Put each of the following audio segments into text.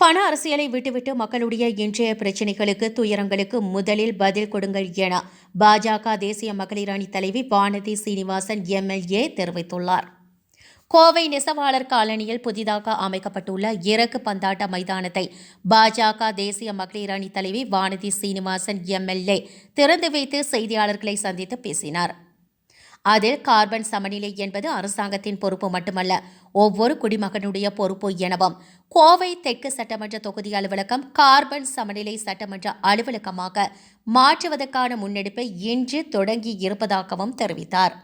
பண அரசியலை விட்டுவிட்டு மக்களுடைய இன்றைய பிரச்சினைகளுக்கு துயரங்களுக்கு முதலில் பதில் கொடுங்கள் என பாஜக தேசிய மகளிர் அணி தலைவி வானதி சீனிவாசன் எம்எல்ஏ தெரிவித்துள்ளார். கோவை நெசவாளர் காலனியில் புதிதாக அமைக்கப்பட்டுள்ள இறக்கு பந்தாட்ட மைதானத்தை பாஜக தேசிய மகளிர் அணி தலைவி வானதி சீனிவாசன் எம்எல்ஏ திறந்து வைத்து செய்தியாளர்களை சந்தித்து பேசினார். அதில் கார்பன் சமநிலை என்பது அரசாங்கத்தின் பொறுப்பு மட்டுமல்ல ஒவ்வொரு குடிமகனுடைய பொறுப்பு எனவும். கோவை தெற்கு சட்டமன்ற தொகுதி அலுவலகம் கார்பன் சமநிலை சட்டமன்ற அலுவலகமாக மாற்றுவதற்கான முன்னெடுப்பை இன்று தொடங்கி இருப்பதாகவும் தெரிவித்தார்.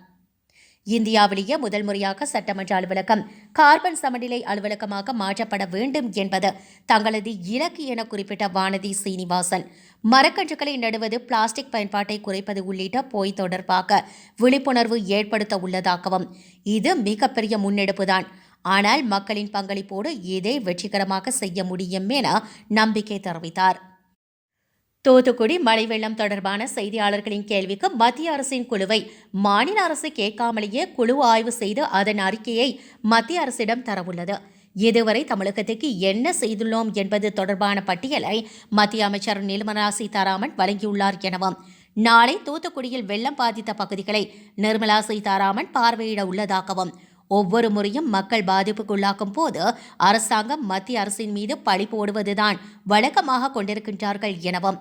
இந்தியாவிலேயே முதல் முறையாக சட்டமன்ற அலுவலகம் கார்பன் சமநிலை அலுவலகமாக மாற்றப்பட வேண்டும் என்பது தங்களது இலக்கு என குறிப்பிட்ட வானதி சீனிவாசன். மரக்கன்றுகளை நடுவது பிளாஸ்டிக் பயன்பாட்டை குறைப்பது உள்ளிட்ட போய் தொடர்பாக விழிப்புணர்வு ஏற்படுத்த உள்ளதாகவும் இது மிகப்பெரிய முன்னெடுப்புதான். ஆனால் மக்களின் பங்களிப்போடு இதை வெற்றிகரமாக செய்ய முடியும் என நம்பிக்கை தெரிவித்தார். தூத்துக்குடி மழை வெள்ளம் தொடர்பான செய்தியாளர்களின் கேள்விக்கு மத்திய அரசின் குழுவை மாநில அரசு கேட்காமலேயே குழு ஆய்வு செய்து அதன் அறிக்கையை மத்திய அரசிடம் தரவுள்ளது. இதுவரை தமிழகத்துக்கு என்ன செய்துள்ளோம் என்பது தொடர்பான பட்டியலை மத்திய அமைச்சர் நிர்மலா சீதாராமன் வழங்கியுள்ளார் எனவும் நாளை தூத்துக்குடியில் வெள்ளம் பாதித்த பகுதிகளை நிர்மலா சீதாராமன் பார்வையிட உள்ளதாகவும் ஒவ்வொரு முறையும் மக்கள் பாதிப்புக்குள்ளாக்கும் போது அரசாங்கம் மத்திய அரசின் மீது பழி போடுவதுதான் வழக்கமாக கொண்டிருக்கின்றார்கள் எனவும்.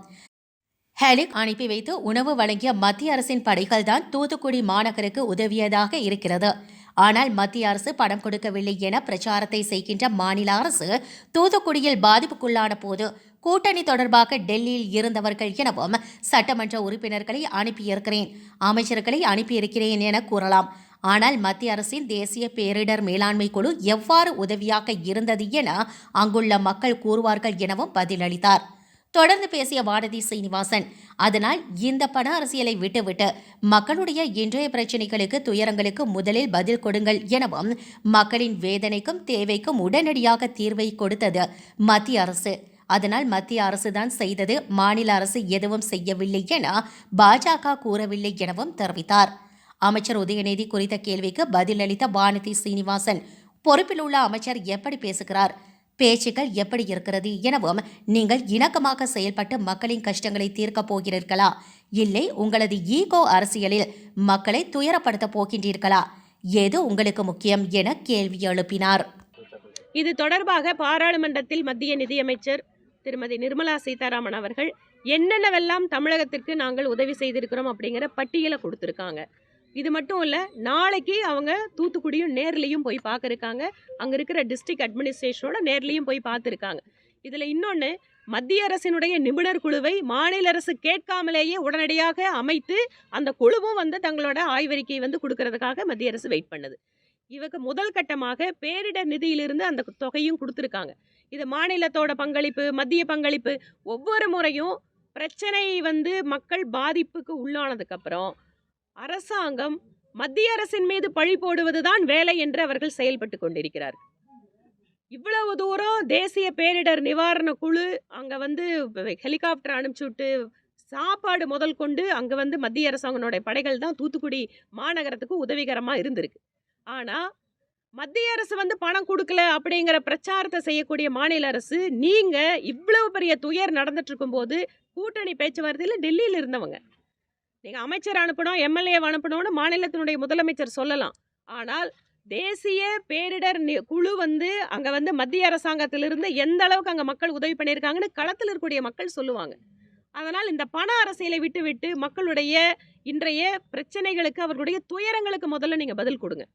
ஹெலிக் அனுப்பி வைத்து உணவு வழங்கிய மத்திய அரசின் படைகள்தான் தூத்துக்குடி மாநகருக்கு உதவியதாக இருக்கிறது. ஆனால் மத்திய அரசு பணம் கொடுக்கவில்லை என பிரச்சாரத்தை செய்கின்ற மாநில அரசு தூத்துக்குடியில் பாதிப்புக்குள்ளான போது கூட்டணி தொடர்பாக டெல்லியில் இருந்தவர்கள் எனவும் சட்டமன்ற உறுப்பினர்களை அனுப்பியிருக்கிறேன் அமைச்சர்களை அனுப்பியிருக்கிறேன் என கூறலாம். ஆனால் மத்திய அரசின் தேசிய பேரிடர் மேலாண்மை குழு எவ்வாறு உதவியாக இருந்தது என அங்குள்ள மக்கள் கூறுவார்கள் எனவும் பதிலளித்தார். தொடர்ந்து பேசிய வானதி சீனிவாசன் அதனால் இந்த பண அரசியலை விட்டுவிட்டு மக்களுடைய இன்றைய பிரச்சினைகளுக்கு துயரங்களுக்கு முதலில் பதில் கொடுங்கள் எனவும் மக்களின் வேதனைக்கும் தேவைக்கும் உடனடியாக தீர்வை கொடுத்தது மத்திய அரசு. அதனால் மத்திய அரசுதான் செய்தது மாநில அரசு எதுவும் செய்யவில்லை என பாஜக கூறவில்லை எனவும் தெரிவித்தார். அமைச்சர் உதயநிதி குறித்த கேள்விக்கு பதிலளித்த வானதி சீனிவாசன் பொறுப்பில் உள்ள அமைச்சர் எப்படி பேசுகிறார்? பேச்சுக்கள் எப்படி இருக்கிறது? எனவும் நீங்கள் இணக்கமாக செயல்பட்டு மக்களின் கஷ்டங்களை தீர்க்கப் போகிறீர்களா? இல்லை உங்களது ஈகோ அரசியலில் மக்களை துயரப்படுத்தப் போகின்றீர்களா? எது உங்களுக்கு முக்கியம்? என கேள்வி எழுப்பினார். இது தொடர்பாக பாராளுமன்றத்தில் மத்திய நிதியமைச்சர் திருமதி நிர்மலா சீதாராமன் அவர்கள் என்னென்னவெல்லாம் தமிழகத்திற்கு நாங்கள் உதவி செய்திருக்கிறோம்? அப்படிங்கிற பட்டியலை கொடுத்துருக்காங்க. இது மட்டும் இல்லை நாளைக்கு அவங்க தூத்துக்குடியும் நேர்லேயும் போய் பார்க்குறாங்க அங்கே இருக்கிற டிஸ்ட்ரிக்ட் அட்மினிஸ்ட்ரேஷனோட நேர்லேயும் போய் பார்த்துருக்காங்க இதில் இன்னொன்று மத்திய அரசினுடைய நிபுணர் குழுவை மாநில அரசு கேட்காமலேயே உடனடியாக அமைத்து அந்த குழுவும் வந்து தங்களோட ஆய்வறிக்கை வந்து கொடுக்கறதுக்காக மத்திய அரசு வெயிட் பண்ணுது. இவங்க முதல் கட்டமாக பேரிடர் நிதியிலிருந்து அந்த தொகையும் கொடுத்துருக்காங்க. இது மாநிலத்தோட பங்களிப்பு மத்திய பங்களிப்பு ஒவ்வொரு முறையும் பிரச்சனை வந்து மக்கள் பாதிப்புக்கு உள்ளானதுக்கப்புறம் அரசாங்கம் மத்திய அரசின் மீது பழி போடுவதுதான் வேலை என்று அவர்கள் செயல்பட்டு கொண்டிருக்கிறார். இவ்வளவு தூரம் தேசிய பேரிடர் நிவாரண குழு அங்கே வந்து ஹெலிகாப்டர் அனுப்பிச்சு விட்டு சாப்பாடு முதல் கொண்டு அங்கே வந்து மத்திய அரசாங்கனுடைய படைகள் தான் தூத்துக்குடி மாநகரத்துக்கு உதவிகரமாக இருந்திருக்கு. ஆனால் மத்திய அரசு வந்து பணம் கொடுக்கல அப்படிங்கிற பிரச்சாரத்தை செய்யக்கூடிய மாநில அரசு நீங்கள் இவ்வளவு பெரிய துயர் நடந்துட்டு இருக்கும்போது கூட்டணி பேச்சுவார்த்தையில் டெல்லியில் இருந்தவங்க. நீங்கள் அமைச்சர் அனுப்பணும் எம்எல்ஏ அனுப்பணும்னு மாநிலத்தினுடைய முதலமைச்சர் சொல்லலாம். ஆனால் தேசிய பேரிடர் குழு வந்து அங்கே வந்து மத்திய அரசாங்கத்திலிருந்து எந்த அளவுக்கு அங்கே மக்கள் உதவி பண்ணியிருக்காங்கன்னு களத்தில் இருக்கக்கூடிய மக்கள் சொல்லுவாங்க. அதனால் இந்த பண அரசியலை விட்டுவிட்டு மக்களுடைய இன்றைய பிரச்சனைகளுக்கு அவர்களுடைய துயரங்களுக்கு முதல்ல நீங்கள் பதில் கொடுங்க.